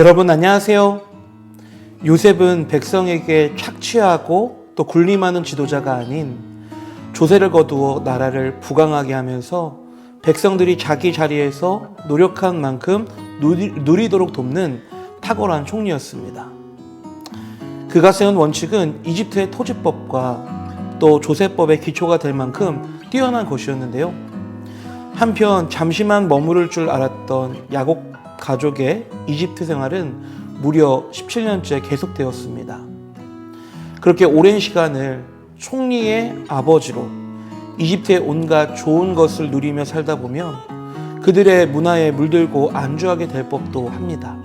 여러분 안녕하세요. 요셉은 백성에게 착취하고 또 군림하는 지도자가 아닌 조세를 거두어 나라를 부강하게 하면서 백성들이 자기 자리에서 노력한 만큼 누리, 누리도록 돕는 탁월한 총리였습니다. 그가 세운 원칙은 이집트의 토지법과 또 조세법의 기초가 될 만큼 뛰어난 것이었는데요. 한편 잠시만 머무를 줄 알았던 야곱 가족의 이집트 생활은 무려 17년째 계속되었습니다. 그렇게 오랜 시간을 총리의 아버지로 이집트의 온갖 좋은 것을 누리며 살다 보면 그들의 문화에 물들고 안주하게 될 법도 합니다.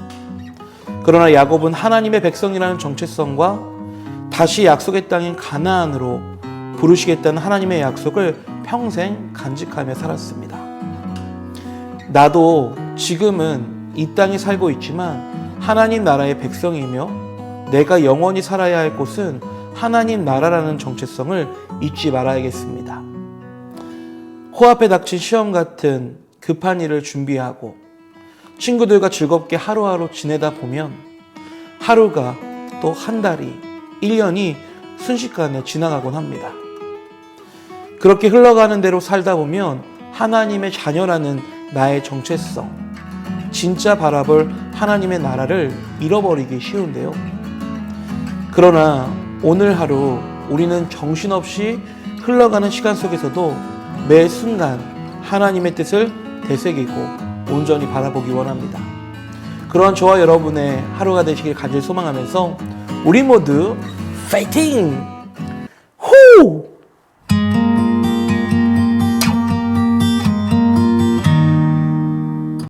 그러나 야곱은 하나님의 백성이라는 정체성과 다시 약속의 땅인 가나안으로 부르시겠다는 하나님의 약속을 평생 간직하며 살았습니다. 나도 지금은 이 땅에 살고 있지만 하나님 나라의 백성이며 내가 영원히 살아야 할 곳은 하나님 나라라는 정체성을 잊지 말아야겠습니다. 코앞에 닥친 시험 같은 급한 일을 준비하고 친구들과 즐겁게 하루하루 지내다 보면 하루가 또 한 달이 1년이 순식간에 지나가곤 합니다. 그렇게 흘러가는 대로 살다 보면 하나님의 자녀라는 나의 정체성, 진짜 바라볼 하나님의 나라를 잃어버리기 쉬운데요. 그러나 오늘 하루 우리는 정신없이 흘러가는 시간 속에서도 매 순간 하나님의 뜻을 되새기고 온전히 바라보기 원합니다. 그런 저와 여러분의 하루가 되시길 간절히 소망하면서 우리 모두 파이팅! 후!